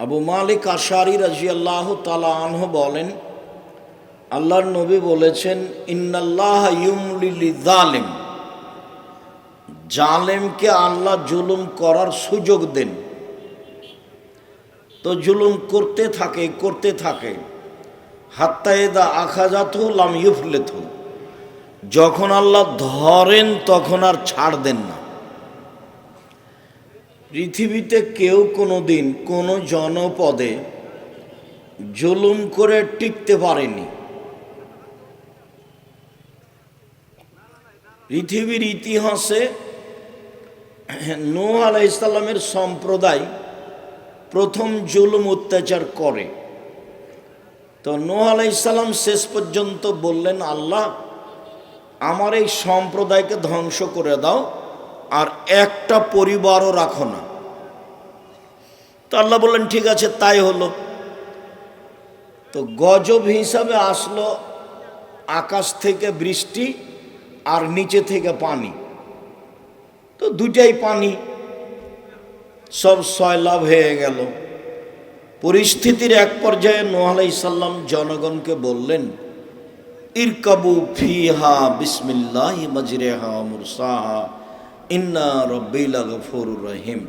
আবু মালিক আশারি রাজি আল্লাহ তালা আনহ বলেন, আল্লাহর নবী বলেছেন, ইন্নাল্লাহ ইউমলিলি জালেম জালেমকে আল্লাহ জুলুম করার সুযোগ দেন। তো জুলুম করতে থাকে করতে থাকে। হাত্তায়েদা আখাজাত লাম ইউফলেত যখন আল্লাহ ধরেন, তখন আর ছাড় দেন না। পৃথিবীতে কেউ কোনো দিন কোনো জনপদে জুলুম করে টিকতে পারেনি। পৃথিবীর ইতিহাসে নূহ আলাহ ইসলামের সম্প্রদায় প্রথম জুলুম অত্যাচার করে। তো নূহ আলাহ ইসলাম শেষ পর্যন্ত বললেন, আল্লাহ, আমার এই সম্প্রদায়কে ধ্বংস করে দাও। আর একটা পরিবারও রাখো না। তো আল্লাহ বললেন, ঠিক আছে, তাই হলো। তো গজব হিসাবে আসলো আকাশ থেকে বৃষ্টি আর নিচে থেকে পানি। তো দুটাই পানি, সব সয়লাভ হয়ে গেল। পরিস্থিতির এক পর্যায়ে নোহালাই সাল্লাম জনগণকে বললেন, ইরকাবু ফিহা বিসমিল্লাহ মজরেহা মুরসাহা। ইন্না রব্বিলা গফুর রহিম।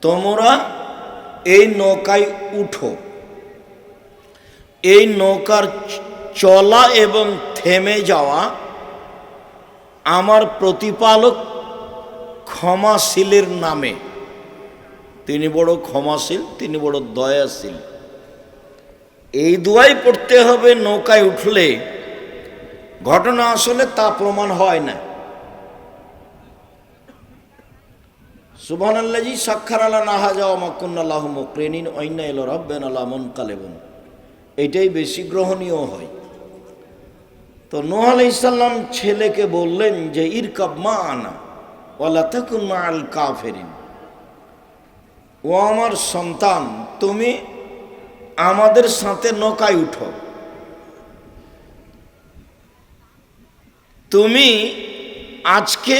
তোমরা এই নৌকায় উঠো। এই নৌকার চলা এবং থেমে যাওয়া আমার প্রতিপালক ক্ষমাশীলের নামে। তিনি বড় ক্ষমাশীল, তিনি বড় দয়াশীল। এই দুয়াই পড়তে হবে, নৌকায় উঠলে। ঘটনা আসলে তা প্রমাণ হয় না। সুবহান আল্লাজি সাক্ষার আলা নাহা যাওয়া মাকুন্নাল্লাহ মকরেনিন ঐন্না এলো রব্বেন আল্লাহ মন কালেবন এটাই বেশি গ্রহণীয় হয়। তো নোহ আলাইসাল্লাম ছেলেকে বললেন যে, ইরকাব মা আনা ওয়ালা থাকুন মা আল কাফেরিন। ও আমার সন্তান, তুমি আমাদের সাথে নৌকায় উঠো। তুমি আজকে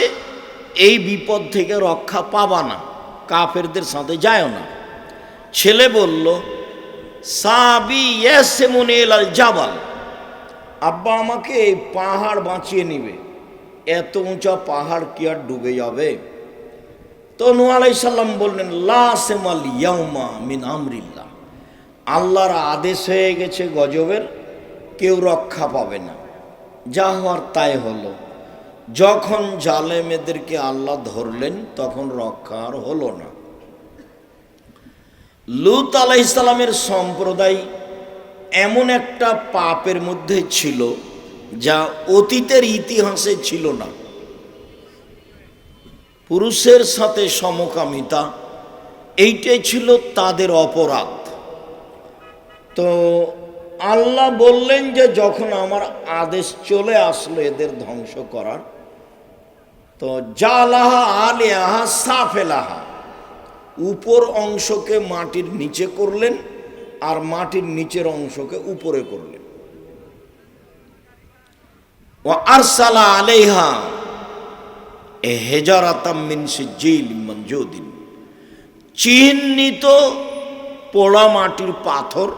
এই বিপদ থেকে রক্ষা পাবা না, কাফেরদের সাথে যায় না। ছেলে বলল, সাবি ইয়াসেমুনে এলাল জাবাল। আব্বা আমাকে এই পাহাড় বাঁচিয়ে নিবে। এত উঁচা পাহাড় কি আর ডুবে যাবে? তো নু আলাইসাল্লাম বললেন লাসেমাল ইয়াউমা মিন আমরিল্লা আল্লাহর আদেশ হয়ে গেছে গজবের, কেউ রক্ষা পাবে না। যা হওয়ার তাই হলো। যখন জালেমেদেরকে আল্লাহ ধরলেন, তখন রক্ষা আর হলো না। লুত আলাইসালামের সম্প্রদায় এমন একটা পাপের মধ্যে ছিল, যা অতীতের ইতিহাসে ছিল না। পুরুষের সাথে সমকামিতা, এইটাই ছিল তাদের অপরাধ। তো আল্লাহ বললেন যে, যখন আমার আদেশ চলে আসলো এদের ধ্বংস করার তো জালাহা আলেহা সাফেলাহা। উপর অংশকে মাটির নিচে করলেন আর মাটির নিচের অংশকে উপরে করলেন। ও আরসালা আলেহা এ হেজারাতাম্মিন সিজিল চিহ্নিত পোড়া মাটির পাথর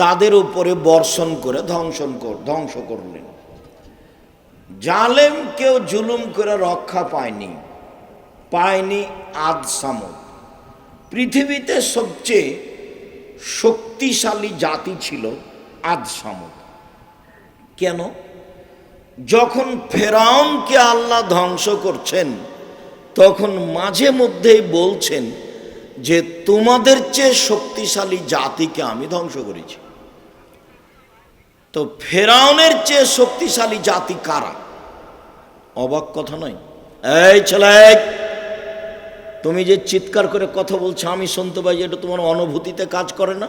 তাদের উপরে বর্ষণ করে ধ্বংসন কর ধ্বংস করলেন। জালেম কেউ জুলুম করে রক্ষা পায়নি পায়নি আদ সামদ। পৃথিবীতে সবচেয়ে শক্তিশালী জাতি ছিল আদ সামদ। কেন? যখন ফেরাউনকে আল্লাহ ধ্বংস করছেন, তখন মাঝে মধ্যেই বলছেন যে, তোমাদের চেয়ে শক্তিশালী জাতিকে আমি ধ্বংস করেছি। তো ফেরাউনের চেয়ে শক্তিশালী জাতি কারা? অবাক কথা নয়। এই ছেলে, তুমি যে চিৎকার করে কথা বলছো, আমি শুনতে পাই এটা তোমার অনুভূতিতে কাজ করে না।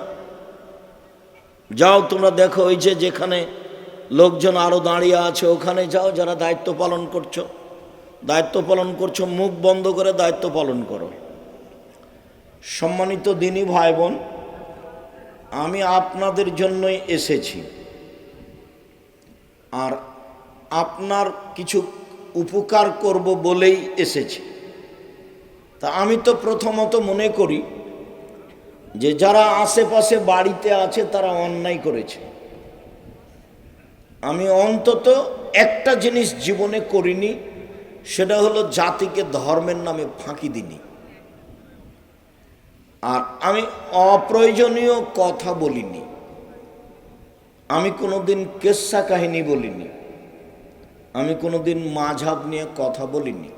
যাও, তোমরা দেখো ওই যে যেখানে লোকজন আরও দাঁড়িয়ে আছে, ওখানে যাও, যারা দায়িত্ব পালন করছ। দায়িত্ব পালন করছ, মুখ বন্ধ করে দায়িত্ব পালন করো। সম্মানিত দিনী ভাই বোন, আমি আপনাদের জন্যই এসেছি। আর আপনার কিছু উপকার করব বলেই এসেছি। তা আমি তো প্রথমত মনে করি যে যারা আশেপাশে বাড়িতে আছে তারা অন্যায় করেছে। আমি অন্তত একটা জিনিস জীবনে করিনি, সেটা হলো জাতিকে ধর্মের নামে ফাঁকি দিনি। আর আমি অপ্রয়োজনীয় কথা বলিনি। আমি কোনোদিন কেসা কাহিনী বলিনি। আমি কোনোদিন মাঝাব নিয়ে কথা বলিনি।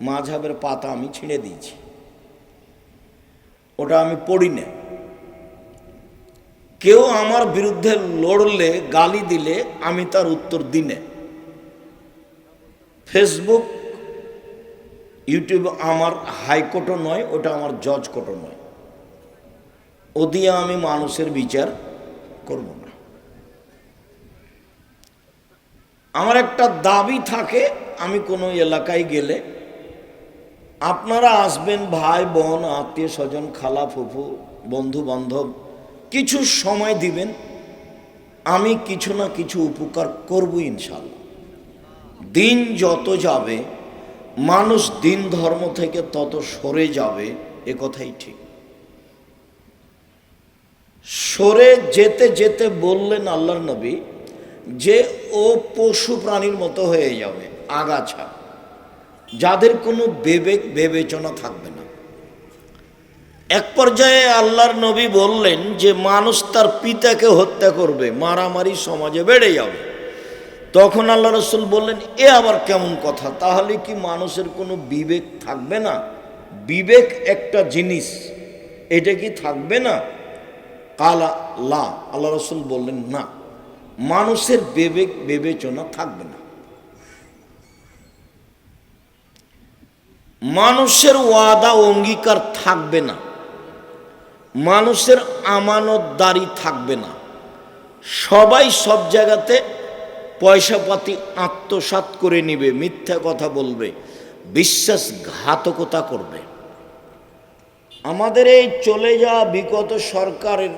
মাঝাবের পাতা আমি ছিঁড়ে দিয়েছি। ওটা আমি পড়ি না। কেউ আমার বিরুদ্ধে লড়লে, গালি দিলে আমি তার উত্তর দিনে ফেসবুক, ইউটিউব আমার হাইকোর্টও নয়, ওটা আমার জজ কোর্টও নয়। ও দিয়ে আমি মানুষের বিচার করব। না আমার একটা দাবি থাকে, আমি কোনো এলাকায় গেলে আপনারা আসবেন ভাই, বোন, আত্মীয় স্বজন, খালা, ফুফু, বন্ধু বান্ধব, কিছু সময় দিবেন, আমি কিছু না কিছু উপকার করব ইনশাল্লাহ। দিন যত যাবে, মানুষ দিন ধর্ম থেকে তত সরে যাবে, এ কথাই ঠিক। সরে যেতে যেতে বললেন আল্লাহর নবী যে ও পশু প্রাণীর মতো হয়ে যাবে, আগাছা। যাদের কোনো বিবেক বিবেচনা থাকবে না। এক পর্যায়ে আল্লাহর নবী বললেন যে, মানুষ তার পিতাকে হত্যা করবে, মারামারি সমাজে বেড়ে যাবে। তখন আল্লাহ রসুল বললেন, এ আবার কেমন কথা? তাহলে কি মানুষের কোনো বিবেক থাকবে না? বিবেক একটা জিনিস, এটা কি থাকবে না? কালা, লা, আল্লাহ রসুল বললেন, না। মানুষের বিবেক বিবেচনা থাকবে না। মানুষের ওয়াদা, অঙ্গীকার থাকবে না। মানুষের আমানতদারি থাকবে না। সবাই সব জায়গাতে পয়সাপাতি আত্মসাত করে নিবে, মিথ্যা কথা বলবে, বিশ্বাসঘাতকতা করবে। আমাদের এই চলে যাওয়া বিগত সরকারের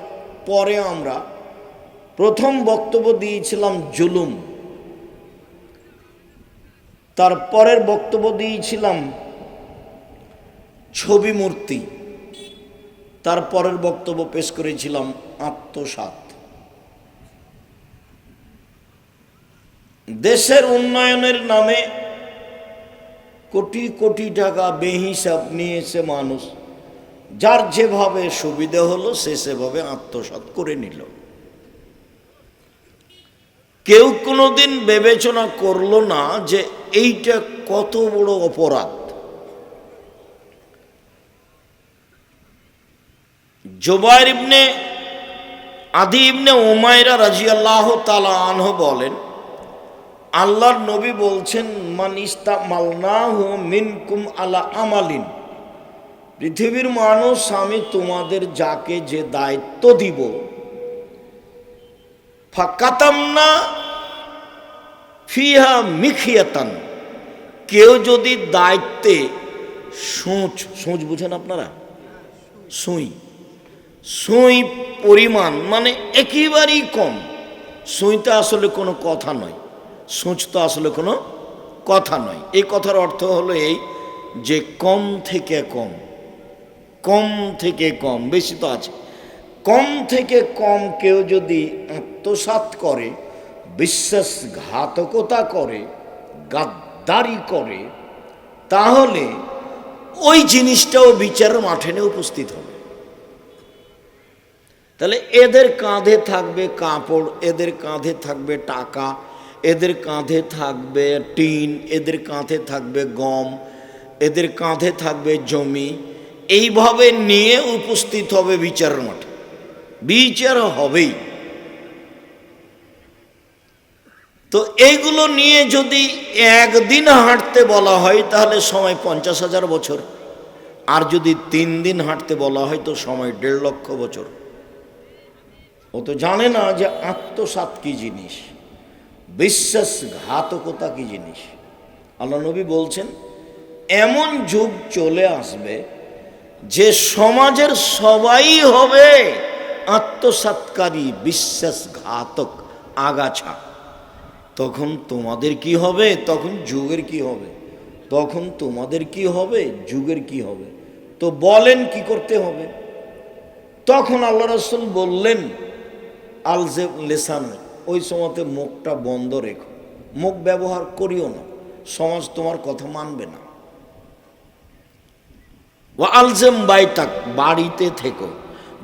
পরে আমরা প্রথম বক্তব্য দিয়েছিলাম জুলুম। তার পরের বক্তব্য দিয়েছিলাম ছবি মূর্তি। তার পরের বক্তব্য পেশ করেছিলাম আত্মসাত দেশের উন্নয়নের নামে কোটি কোটি টাকা বেহিসাব নিয়েছে মানুষ। যার যেভাবে সুবিধা হলো, সে সেভাবে আত্মসাত করে নিল। কেউ কোনোদিন বিবেচনা করল না যে এইটা কত বড় অপরাধ। জোবাইর ইবনে আদি ইবনে ওমায়রা রাজিয়াল্লাহ তালা আনহ বলেন, আল্লাহর নবী বলছেন, মান ইস্তা মালনাহু মিনকুম আলা আমালিন। পৃথিবীর মানুষ, আমি তোমাদের যাকে যে দায়িত্ব দিব ফাকাতাম না ফিহা মিখিয়াতান। কেউ যদি দায়িত্বে সোঁচ সোঁচ বুঝেন আপনারা? সুই। সুই পরিমাণ মানে একেবারেই কম। সুইটা আসলে কোনো কথা নয়। সোঁচ তো আসলে কোনো কথা নয়। এই কথার অর্থ হলো এই যে কম থেকে কম। কম থেকে কম, বেশি তো আছে। কম থেকে কম কেউ যদি আত্মসাত করে বিশ্বাসঘাতকতা করে, গাদ্দারি করে, তাহলে ওই জিনিসটাও বিচার মাঠে নিয়ে উপস্থিত হবে। তাহলে এদের কাঁধে থাকবে কাপড়, এদের কাঁধে থাকবে টাকা, এদের কাঁধে থাকবে টিন, এদের কাঁধে থাকবে গম, এদের কাঁধে থাকবে জমি, এইভাবে নিয়ে উপস্থিত হবে বিচারের মাঠে। বিচার হবেই। তো এইগুলো নিয়ে যদি একদিন হাঁটতে বলা হয়, তাহলে সময় পঞ্চাশ হাজার বছর। আর যদি তিন দিন হাঁটতে বলা হয়, তো সময় দেড় লক্ষ বছর। ও তো জানে না যে আত্মসাত কি জিনিস, বিশ্বাসঘাতকতা কি জিনিস। আল্লাহ নবী বলছেন, এমন যুগ চলে আসবে যে সমাজের সবাই হবে আত্মসাতকারী বিশ্বাসঘাতক, আগাছা। তখন তোমাদের কি হবে? তখন যুগের কি হবে? তখন তোমাদের কি হবে? যুগের কি হবে? তো বলেন কি করতে হবে? তখন আল্লাহ রসুল বললেন আলজেব লেসান, ওই সময়তে মুখটা বন্ধ রেখো। মুখ ব্যবহার করিও না। সমাজ তোমার কথা মানবে না। ও আলজেম বাইতাক, বাড়িতে থেকো।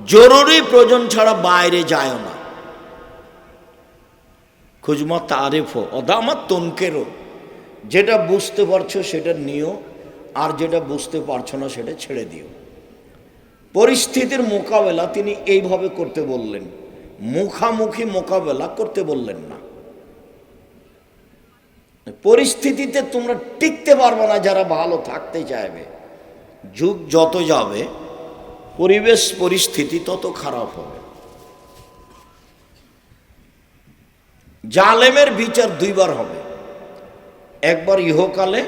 জরুরি প্রয়োজন ছাড়া বাইরে যায় না। খুজমা তারেফো অদামা তনকেরও যেটা বুঝতে পারছ সেটা নিও, আর যেটা বুঝতে পারছ না সেটা ছেড়ে দিও। পরিস্থিতির মোকাবেলা তিনি এইভাবে করতে বললেন। মুখামুখি মোকাবেলা করতে বললেন না। পরিস্থিতিতে তোমরা টিকতে পারবে না যারা ভালো থাকতে চাইবে। যুগ যত যাবে, পরিবেশ পরিস্থিতি তত খারাপ হবে। জালেমের বিচার দুইবার হবে। একবার ইহকালে,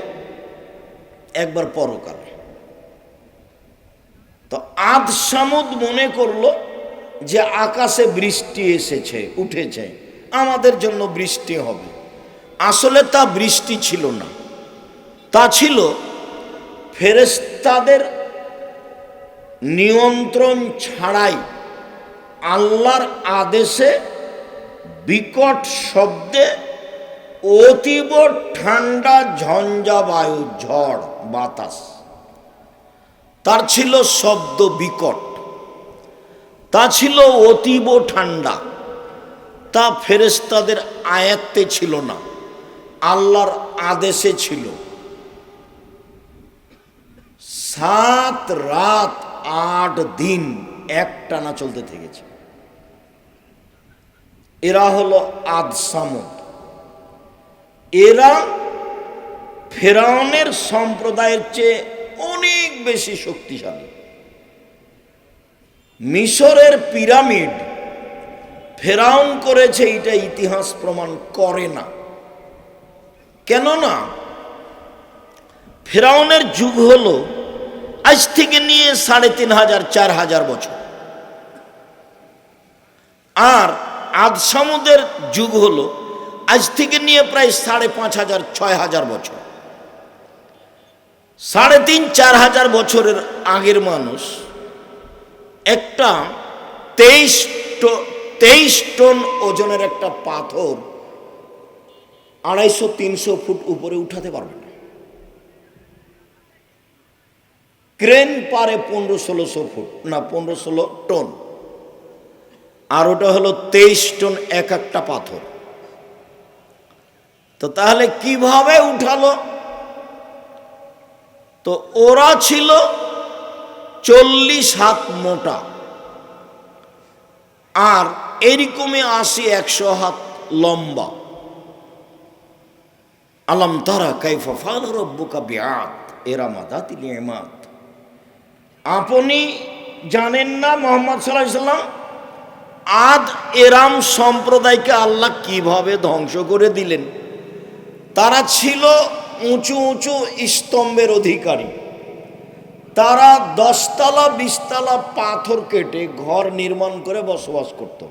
একবার পরকালে। তো আদ সামুদ মনে করল যে আকাশে বৃষ্টি এসেছে, উঠেছে। আমাদের জন্য বৃষ্টি হবে। আসলে তা বৃষ্টি ছিল না। তা ছিল ফেরেস্তাদের নিয়ন্ত্রণ ছাড়াই আল্লাহর আদেশে বিকট শব্দে অতীব ঠান্ডা ঝঞ্ঝা বায়ু ঝড়, বাতাস। তার ছিল শব্দ বিকট। তা ছিল অতীব ঠান্ডা। তা ফেরেস্তাদের আয়াত্তে ছিল না। আল্লাহর আদেশে ছিল। সাত রাত, আট দিন একটানা চলতে থেকেছে। এরা হলো আদ সামুদ। এরা ফেরাউনের সম্প্রদায়ের চেয়ে অনেক বেশি শক্তিশালী। মিশরের পিরামিড ফেরাউন করেছে, এটা ইতিহাস প্রমাণ করে না। কেননা ফেরাউনের যুগ হল আজ থেকে নিয়ে সাড়ে তিন হাজার, চার হাজার বছর। আর আদ সামুদের যুগ হলো। আজ থেকে নিয়ে প্রায় সাড়ে পাঁচ হাজার, ছয় হাজার বছর। সাড়ে তিন, চার হাজার বছরের আগের মানুষ একটা তেইশ তেইশ টন ওজনের একটা পাথর আড়াইশো, তিনশো ফুট উপরে উঠাতে পারবে না। ক্রেন পারে পনেরো ষোলোশো ফুট, না, পনেরো, ষোলো টন। আর ওটা হলো তেইশ টন এক একটা পাথর। তো তাহলে কীভাবে উঠালো? তো ওরা ছিল চল্লিশ হাত মোটা। আর এরকমই আশি, একশো হাত লম্বা। আলম তারা কাইফা রব্বুকা বিয়াত এরা মাদাতিল এমাত আপনি জানেন না মোহাম্মদ সাল্লাহ সাল্লাম আদ এরাম সম্প্রদায়কে আল্লাহ কীভাবে ধ্বংস করে দিলেন? তারা ছিল উঁচু উঁচু স্তম্ভের অধিকারী। তারা দশতলা, বিশতলা পাথর কেটে ঘর নির্মাণ করে বসবাস করত।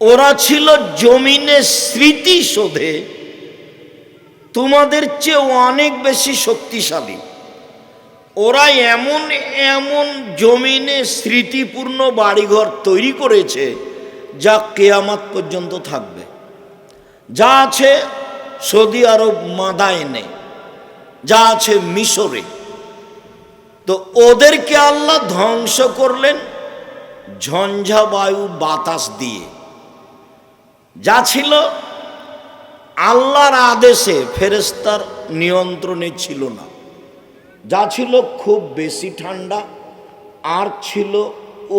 ওরা ছিল জমিনে স্মৃতি শোধে তোমাদের চেয়ে অনেক বেশি শক্তিশালী। ওরা এমন এমন জমিনে স্মৃতিপূর্ণ বাড়িঘর তৈরি করেছে যা কেয়ামাত পর্যন্ত থাকবে। যা আছে সৌদি আরব মাদায়নে যা আছে মিশরে। তো ওদেরকে আল্লাহ ধ্বংস করলেন ঝঞ্ঝা বায়ু বাতাস দিয়ে। যা ছিল আল্লাহর আদেশে ফেরেস্তার নিয়ন্ত্রণে ছিল না। যা ছিল খুব বেশি ঠান্ডা, আর ছিল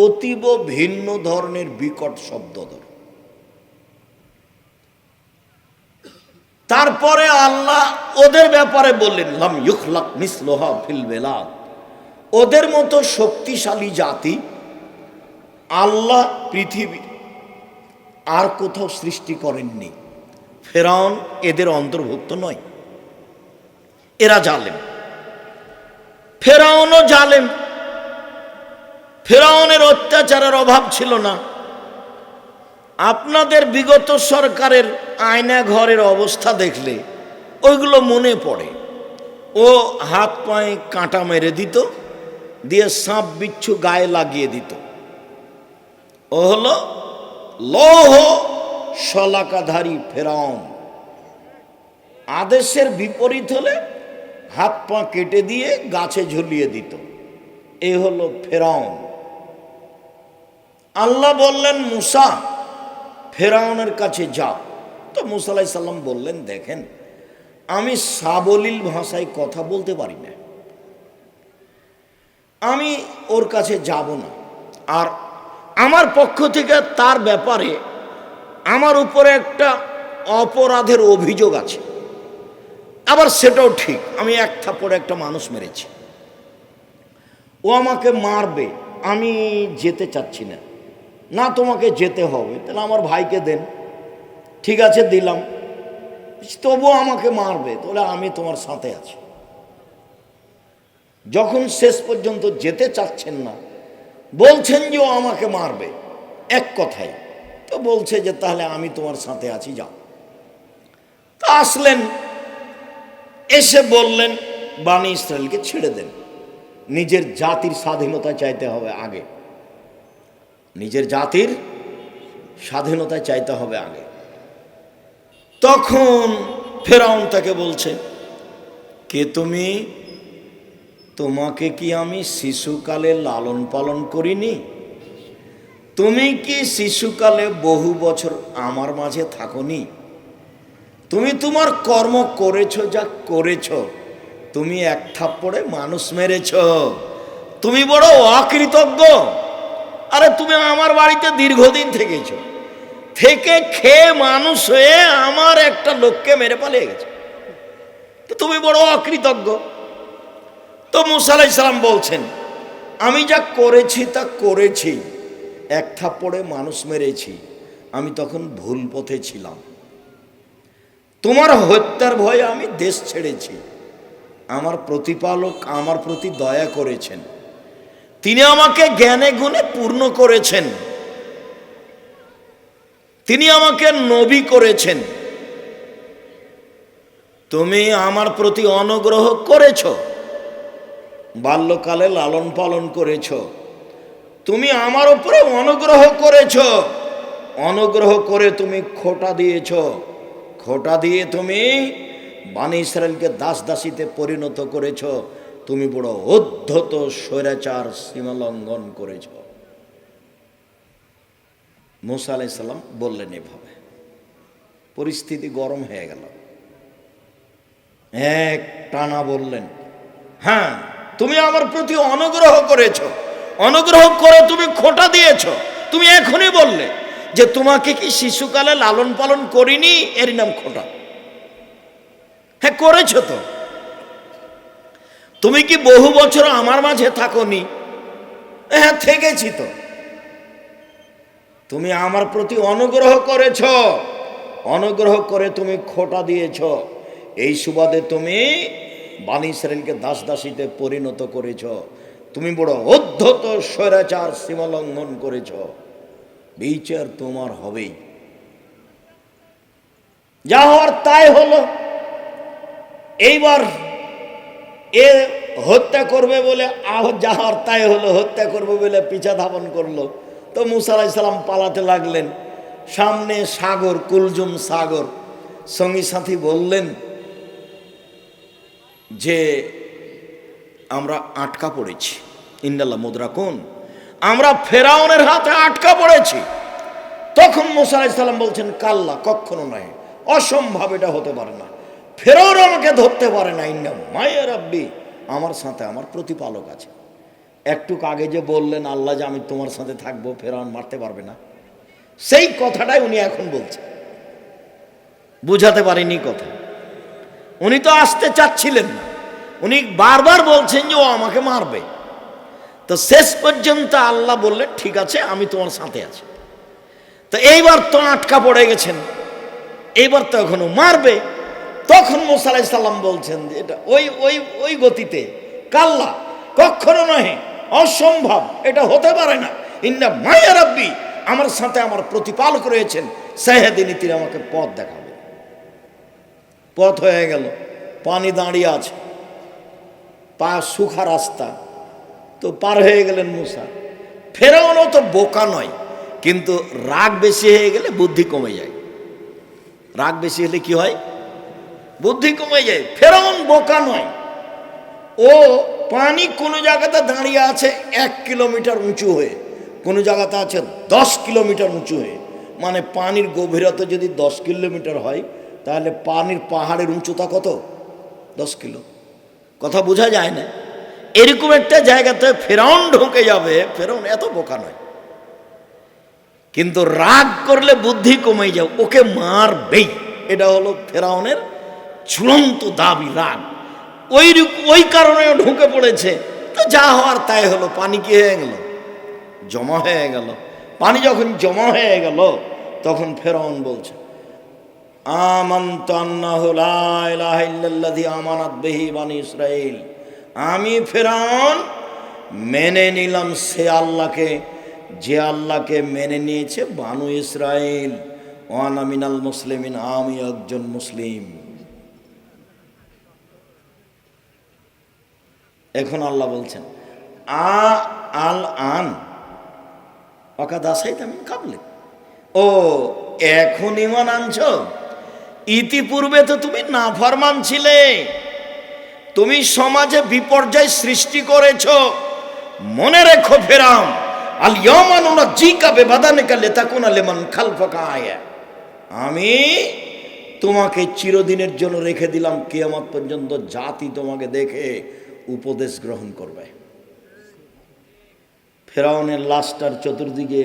অতীব ভিন্ন ধরনের বিকট শব্দ শব্দধর তারপরে আল্লাহ ওদের ব্যাপারে বললেন, লাম ইউখলাক মিসলোহা ওদের মতো শক্তিশালী জাতি আল্লাহ পৃথিবী আর কোথাও সৃষ্টি করেননি। ফেরাউন এদের অন্তর্ভুক্ত নয়। এরা জালেম। ফেরাউনও জালেম। ফেরাউনের অত্যাচারের অভাব ছিল না। আপনাদের বিগত সরকারের আয়না ঘরের অবস্থা দেখলে ওইগুলো মনে পড়ে। ও হাত পায়ে কাঁটা মেরে দিত, দিয়ে সাপ বিচ্ছু গায়ে লাগিয়ে দিত। ও হলো লৌহ শলাকাধারী ফেরাউন। আদেশের বিপরীত হলে হাত পা কেটে দিয়ে গাছে ঝুলিয়ে দিত। এ হলো ফেরাউন। আল্লাহ বললেন, মুসা, ফেরাউনের কাছে যাও। তো মুসা সাল্লাম বললেন, দেখেন, আমি সাবলীল ভাষায় কথা বলতে পারি না। আমি ওর কাছে যাব না। আর আমার পক্ষ থেকে তার ব্যাপারে আমার উপরে একটা অপরাধের অভিযোগ আছে। আবার সেটাও ঠিক। আমি এক থাপ্পড়ে একটা মানুষ মেরেছি। ও আমাকে মারবে, আমি যেতে চাচ্ছি না। না তোমাকে যেতে হবে, তাহলে আমার ভাইকে দেন। ঠিক আছে, দিলাম। তবুও আমাকে মারবে, তাহলে আমি তোমার সাথে আছি। যখন শেষ পর্যন্ত যেতে চাচ্ছেন না, বলছেন যে ও আমাকে মারবে, এক কথায়। তো বলছে যে তাহলে আমি তোমার সাথে আছি, যাও। তা আসলেন এসে বললেন বাণী ইসরায়েলকে ছেড়ে দেন। নিজের জাতির স্বাধীনতা চাইতে হবে আগে। নিজের জাতির স্বাধীনতা চাইতে হবে আগে। তখন ফেরাউন তাকে বলছে, কে তুমি? তোমাকে কি আমি শিশুকালে লালন পালন করিনি? তুমি কি শিশুকালে বহু বছর আমার মাঝে থাকনি? তুমি তোমার কর্ম করেছ যা করেছ। তুমি এক থাপ্পড়ে মানুষ মেরেছ। তুমি বড় অকৃতজ্ঞ। আরে তুমি আমার বাড়িতে দীর্ঘদিন থেকেছ। থেকে খেয়ে মানুষ হয়ে আমার একটা লোককে মেরে পালিয়ে গেছে। তো তুমি বড় অকৃতজ্ঞ। তো মুসালাই সালাম বলছেন, আমি যা করেছি তা করেছি, এক থাপ্পড়ে মানুষ মেরেছি। আমি তখন ভুল পথে ছিলাম। তোমার হত্যার ভয়ে আমি দেশ ছেড়েছি। আমার প্রতিপালক আমার প্রতি দয়া করেছেন। তিনি আমাকে জ্ঞানে গুণে পূর্ণ করেছেন। তিনি আমাকে নবী করেছেন। তুমি আমার প্রতি অনুগ্রহ করেছ। বাল্যকালে লালন পালন করেছ। তুমি আমার উপরে অনুগ্রহ করেছ। অনুগ্রহ করে তুমি খোটা দিয়েছ। খোটা দিয়ে তুমি বাণী ইসরায়েলকে দাস দাসীতে পরিণত করেছ, তুমি বড় অধ্যত স্বৈরাচার সীমালঙ্ঘন করেছ। মুসা আলাইসাল্লাম বললেন এভাবে। পরিস্থিতি গরম হয়ে গেল। এক টানা বললেন হ্যাঁ তুমি আমার প্রতি অনুগ্রহ করেছ, অনুগ্রহ করে তুমি খোটা দিয়েছ, তুমি এখনই বললে যে তোমাকে কি শিশুকালে লালন পালন করিনি? এর নাম খোটা। হ্যাঁ করেছ তো। তুমি কি বহু বছর আমার মাঝে থাকনি? হ্যাঁ থেকেছি তো। তুমি আমার প্রতি অনুগ্রহ করেছ। অনুগ্রহ করে তুমি খোটা দিয়েছ। এই সুবাদে তুমি বাণী ইসরায়েলকে দাস দাসীতে পরিণত করেছ। তুমি বড় অধ্যত স্বৈরাচার সীমালঙ্ঘন করেছ। বিচার তোমার হবেই। যা হওয়ার তাই হলো। এইবার এ হত্যা করবে বলে যা হওয়ার তাই হলো, হত্যা করবে বলে পিছা ধাপন করল। তো মুসা আলাইসাল্লাম পালাতে লাগলেন। সামনে সাগর, কুলজুম সাগর। সঙ্গী সাথী বললেন যে, আমরা আটকা পড়েছি। ইন্দাল্লা মুদ্রা কোন আমরা ফেরাউনের হাতে আটকা পড়েছি। তখন মোসা আলাইসাল্লাম বলছেন, কাল্লা কখনো নয়। অসম্ভব এটা হতে পারে না। ফেরাউন আমাকে ধরতে পারে না। ইন্না মায়ের আব্বি আমার সাথে আমার প্রতিপালক আছে। একটু আগে যে বললেন, আল্লাহ যে আমি তোমার সাথে থাকব, ফেরাউন মারতে পারবে না। সেই কথাটাই উনি এখন বলছেন। বুঝাতে পারেনি কথা। উনি তো আসতে চাচ্ছিলেন না। উনি বারবার বলছেন যে ও আমাকে মারবে। তো শেষ পর্যন্ত আল্লাহ বললেন ঠিক আছে, আমি তোমার সাথে আছি। তো এইবার তো আটকা পড়ে গেছেন। এইবার তো এখনও মারবে। তখন মোসালাই সাল্লাম বলছেন যে, এটা ওই ওই ওই গতিতে, কাল্লা, কখনো নহে, অসম্ভব, এটা হতে পারে না। ইন্না মায়া রাব্বি, আমার সাথে আমার প্রতিপালক রয়েছেন, সাহেদিনী তিনি আমাকে পথ দেখাবে পথ হয়ে গেল, পানি দাঁড়িয়ে আছে, পা সুখা রাস্তা তো পার হয়ে গেলেন মুসা। ফেরাউনও তো বোকা নয়, কিন্তু রাগ বেশি হয়ে গেলে বুদ্ধি কমে যায়। রাগ বেশি হলে কি হয়? বুদ্ধি কমে যায়। ফেরাউন বোকা নয়। ও পানি কোনো জায়গাতে দাঁড়িয়ে আছে এক কিলোমিটার উঁচু হয়ে, কোনো জায়গাতে আছে দশ কিলোমিটার উঁচু হয়ে। মানে পানির গভীরতা যদি দশ কিলোমিটার হয়, তাহলে পানির পাহাড়ের উঁচুতা কত? দশ কিলো। কথা বোঝা যায় না। এরকম একটা জায়গাতে ফেরাউন ঢুকে যাবে, ফেরাউন এত বোকা নয়। কিন্তু রাগ করলে বুদ্ধি কমে যাও ওকে মারবেই। এটা হলো ফেরাউনের চূড়ান্ত দাবি, রাগ। ওই ওই কারণে ঢুকে পড়েছে। তো যা হওয়ার তাই হলো, পানি কি হয়ে গেল? জমা হয়ে গেল। পানি যখন জমা হয়ে গেল, তখন ফেরাউন বলছে আমান্ত আমানাত বিহি বানি ইসরাঈল। আমি ফেরাউন মেনে নিলাম সে আল্লাহকে, যে আল্লাহকে মেনে নিয়েছে বানু ইসরাইল। ওয়ান আমিনাল মুসলিমিন, আমি একজন মুসলিম। এখন আল্লাহ বলছেন, আ আল আন অকাদাসাই তেমন কাবলে ও, এখন ইমান আনছ? ইতিপূর্বে তো তুমি না ফরমান ছিলে। তুমি সমাজে বিপর্যয় সৃষ্টি করেছ। মনে রেখো ফেরাম, আল ইয়মানুনা জিকা বেবাদানিকা লেতাকুনা লেমান খালফাকা আয়া আমি তোমাকে চিরদিনের জন্য রেখে দিলাম, কিয়ামত পর্যন্ত জাতি তোমাকে দেখে উপদেশ গ্রহণ করবে। ফেরাউনের লাশটার চতুর্দিকে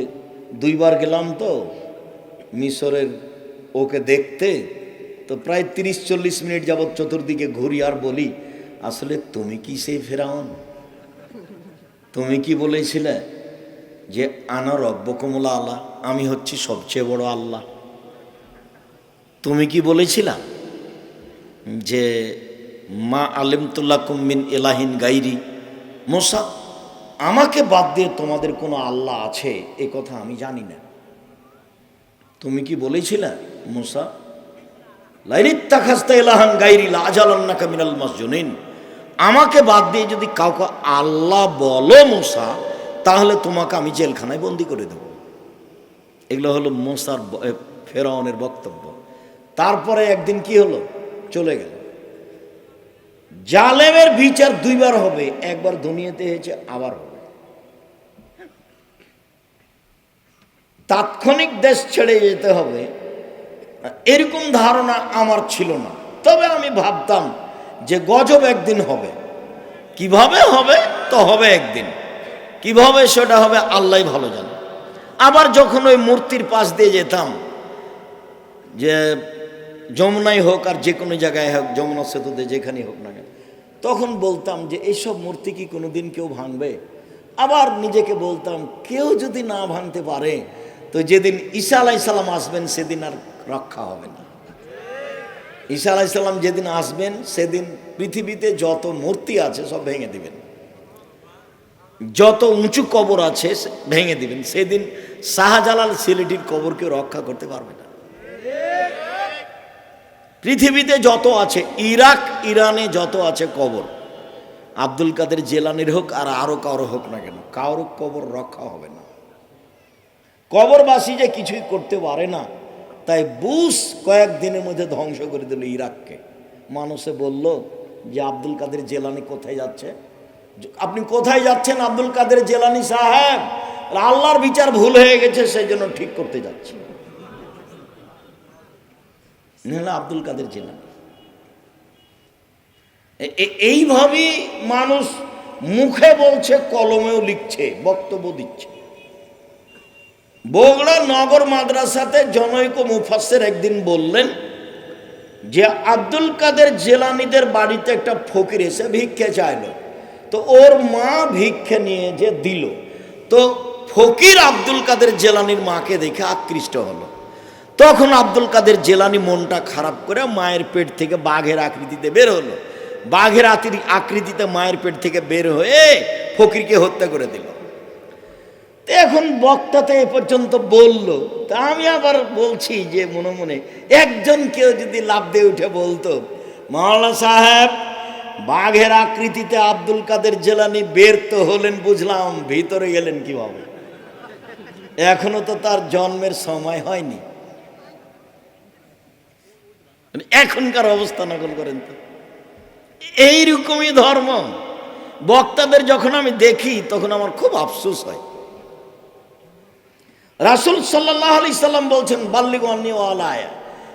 দুইবার গেলাম তো, মিশরের ওকে দেখতে, তো প্রায় তিরিশ চল্লিশ মিনিট যাবৎ চতুর্দিকে ঘুরি আর বলি আসলে তুমি কি সেই ফেরাউন? তুমি কি বলেছিলে যে, আনা রব্বকমলা আল্লাহ আমি হচ্ছি সবচেয়ে বড় আল্লাহ তুমি কি বলেছিলা যে, মা আলিমতুল্লাহ কুম্মিন এলাহিন গাইরি মোসা, আমাকে বাদ দিয়ে তোমাদের কোনো আল্লাহ আছে? এ কথা আমি জানি না। তুমি কি বলেছিলে, মুসা? লাইরিত্তা খাস্তা এলাহান গাইরি লাজালান্নাকা মিনাল মাসজুনিন আমাকে বাদ দিয়ে যদি কাউকে আল্লাহ বলো মোসা, তাহলে তোমাকে আমি জেলখানায় বন্দি করে দেব। এগুলো হলো মোসার ফেরাউনের বক্তব্য। তারপরে একদিন কি হলো? চলে গেল। জালেমের বিচার দুইবার হবে, একবার দুনিয়াতে হয়েছে, আবার হবে। তাৎক্ষণিক দেশ ছেড়ে যেতে হবে, এরকম ধারণা আমার ছিল না। তবে আমি ভাবতাম যে গজব একদিন হবে। কীভাবে হবে? তো হবে একদিন। কীভাবে সেটা হবে? আল্লাহ ভালো জানে। আবার যখন ওই মূর্তির পাশ দিয়ে যেতাম, যে যমুনাই হোক আর যে কোনো জায়গায় হোক, যমুনা সেতুতে যেখানেই হোক না কেন, তখন বলতাম যে এইসব মূর্তি কি কোনো দিন কেউ ভাঙবে? আবার নিজেকে বলতাম, কেউ যদি না ভাঙতে পারে, তো যেদিন ঈসা আলাইসাল্লাম আসবেন, সেদিন আর রক্ষা হবে না। ঈসা আলাইসাল্লাম যেদিন আসবেন, সেদিন পৃথিবীতে যত মূর্তি আছে সব ভেঙে দিবেন। যত উঁচু কবর আছে ভেঙে দিবেন। সেদিন শাহজালাল সিলেটির কবরকে রক্ষা করতে পারবে না। পৃথিবীতে যত আছে, ইরাক, ইরানে যত আছে কবর, আব্দুল কাদের জেলানির হোক আর আরও কারও হোক না কেন, কারও কবর রক্ষা হবে না। কবরবাসী যে কিছুই করতে পারে না তাই বুশ কয়েক দিনের মধ্যে ধ্বংস করে দিল ইরাককে। মানুষে বলল যে, আব্দুল কাদের জেলানি কোথায় যাচ্ছে? আপনি কোথায় যাচ্ছেন আব্দুল কাদের জেলানি সাহেব? আল্লাহর বিচার ভুল হয়ে গেছে সেই জন্য ঠিক করতে যাচ্ছি। হলো আব্দুল কাদের জেলানি। এইভাবেই মানুষ মুখে বলছে, কলমেও লিখছে, বক্তব্য দিচ্ছে। বগুড়া নগর মাদ্রাসাতে জনৈক মুফাসের একদিন বললেন যে আব্দুল কাদের জেলানিদের বাড়িতে একটা ফকির এসে ভিক্ষে চাইলো। তো ওর মা ভিক্ষে নিয়ে যে দিল। তো ফকির আব্দুল কাদের জেলানির মাকে দেখে আকৃষ্ট হলো। তখন আব্দুল কাদের জেলানি মনটা খারাপ করে মায়ের পেট থেকে বাঘের আকৃতিতে বের হলো। বাঘের আকৃতিতে মায়ের পেট থেকে বের হয়ে ফকিরকে হত্যা করে দিল। তো এখন বক্তাতে এ পর্যন্ত বলল। তা আমি আবার বলছি যে, মনে মনে, একজন কেউ যদি লাভ দিয়ে উঠে বলতো, মাওলানা সাহেব, বাঘের আকৃতিতে আব্দুল কাদের জেলানি বের তো হলেন বুঝলাম, ভিতরে গেলেন কীভাবে? এখনও তো তার জন্মের সময় হয়নি। এখনকার অবস্থা নকল করেন তো। এইরকমই ধর্ম। বক্তাদের যখন আমি দেখি, তখন আমার খুব আফসোস হয়। রাসুল সাল্লাহ আলি সাল্লাম বলছেন, বাল্লিগ অন্য আলায়া।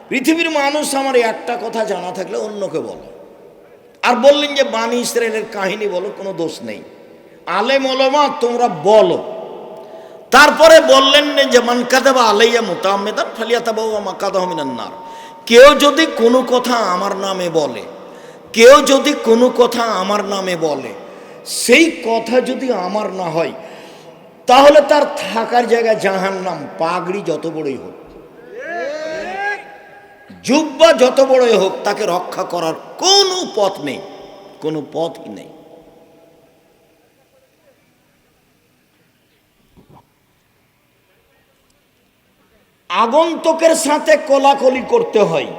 পৃথিবীর মানুষ আমার একটা কথা জানা থাকলে অন্যকে বলো। আর বললেন যে বাণী ইসরায়েলের কাহিনী বলো, কোনো দোষ নেই। আলেম ওলমা, তোমরা বলো। তারপরে বললেন যে মানকাদাবা আলাইয়া মোতামেদান, ফালিয়াতাবাউ মাকাদাহমিনান্নার কেউ যদি কোনো কথা আমার নামে বলে, কেউ যদি কোনো কথা আমার নামে বলে, সেই কথা যদি আমার না হয় তাহলে তার থাকার জায়গা জাহান নাম পাগড়ি যত বড়ই হোক। জুব্বা যত বড়ই হোক, তাকে রক্ষা করার কোনো পথ নেই, কোনো পথই নেই। আগন্তকের সাথে কোলাকলি করতে হয়।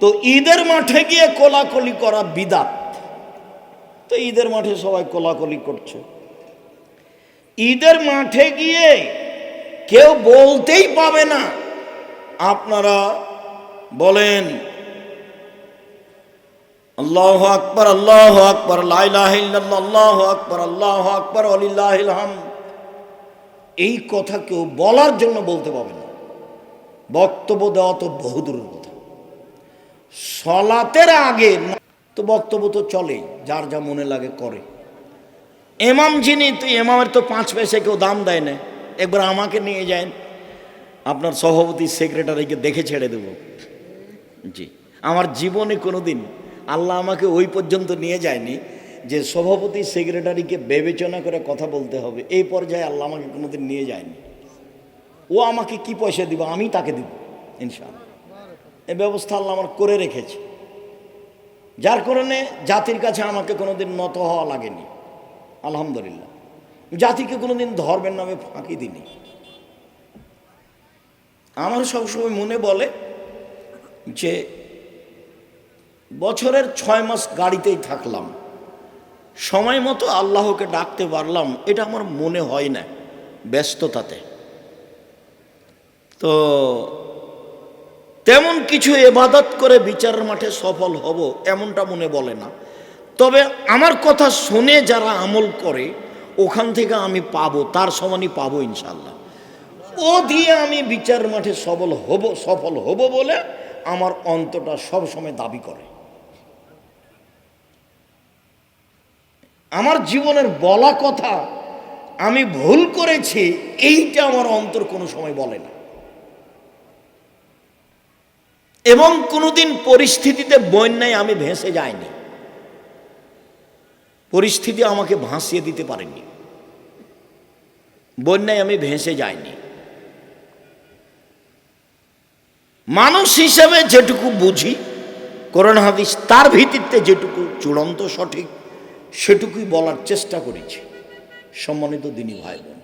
তো ঈদের মাঠে গিয়ে কোলাকলি করা বিদাত। তো ঈদের মাঠে সবাই কোলাকলি করছে। ঈদের মাঠে গিয়ে কেউ বলতেই পাবে না। আপনারা বলেন, আল্লাহ আকবর আল্লাহ আকবর আল্লাহ আকবর আল্লাহ আকবর আলিল্লাহাম এই কথা কেউ বলার জন্য বলতে পাবে না। বক্তব্য দেওয়া তো বহুদূরের কথা। সলাতের আগে, তো বক্তব্য তো চলেই, যার যা মনে লাগে করে। এমাম যিনি, তুই এমামের তো পাঁচ পয়সা কেউ দাম দেয় না। একবার আমাকে নিয়ে যায় আপনার সভাপতি সেক্রেটারিকে দেখে ছেড়ে দেব। জি। আমার জীবনে কোনো দিন আল্লাহ আমাকে ওই পর্যন্ত নিয়ে যায়নি যে সভাপতি সেক্রেটারিকে বিবেচনা করে কথা বলতে হবে। এই পর্যায়ে আল্লাহ আমাকে কোনোদিন নিয়ে যায়নি। ও আমাকে কি পয়সা দিব? আমি তাকে দিব, ইনশাআল্লাহ। এ ব্যবস্থা আল্লাহ আমার করে রেখেছে। যার কারণে জাতির কাছে আমাকে কোনোদিন নত হওয়া লাগেনি। আলহামদুলিল্লাহ। জাতিকে কোনোদিন ধর্মের নামে ফাঁকি দিনি আমার সবসময় মনে বলে যে বছরের ছয় মাস গাড়িতেই থাকলাম। সময় মতো আল্লাহকে ডাকতে পারলাম, এটা আমার মনে হয় না ব্যস্ততাতে। তো তেমন কিছু এবাদত করে বিচারের মাঠে সফল হব, এমনটা মনে বলে না। তবে আমার কথা শুনে যারা আমল করে, ওখান থেকে আমি পাবো, তার সমানই পাবো ইনশাল্লাহ ও দিয়ে আমি বিচার মাঠে সফল হব সফল হব বলে আমার অন্তটা সব সময় দাবি করে। আমার জীবনের বলা কথা, আমি ভুল করেছি, এইটা আমার অন্তর কোনো সময় বলে না। এবং কোনোদিন পরিস্থিতিতে বন্যায় আমি ভেসে যাইনি। পরিস্থিতি আমাকে ভাসিয়ে দিতে পারেনি। বন্যায় আমি ভেসে যাইনি। মানুষ হিসেবে যেটুকু বুঝি করোনা হাদিস তার ভিত্তিতে যেটুকু চূড়ান্ত সঠিক, সেটুকুই বলার চেষ্টা করেছি। সম্মানিত দিনী ভাই বোন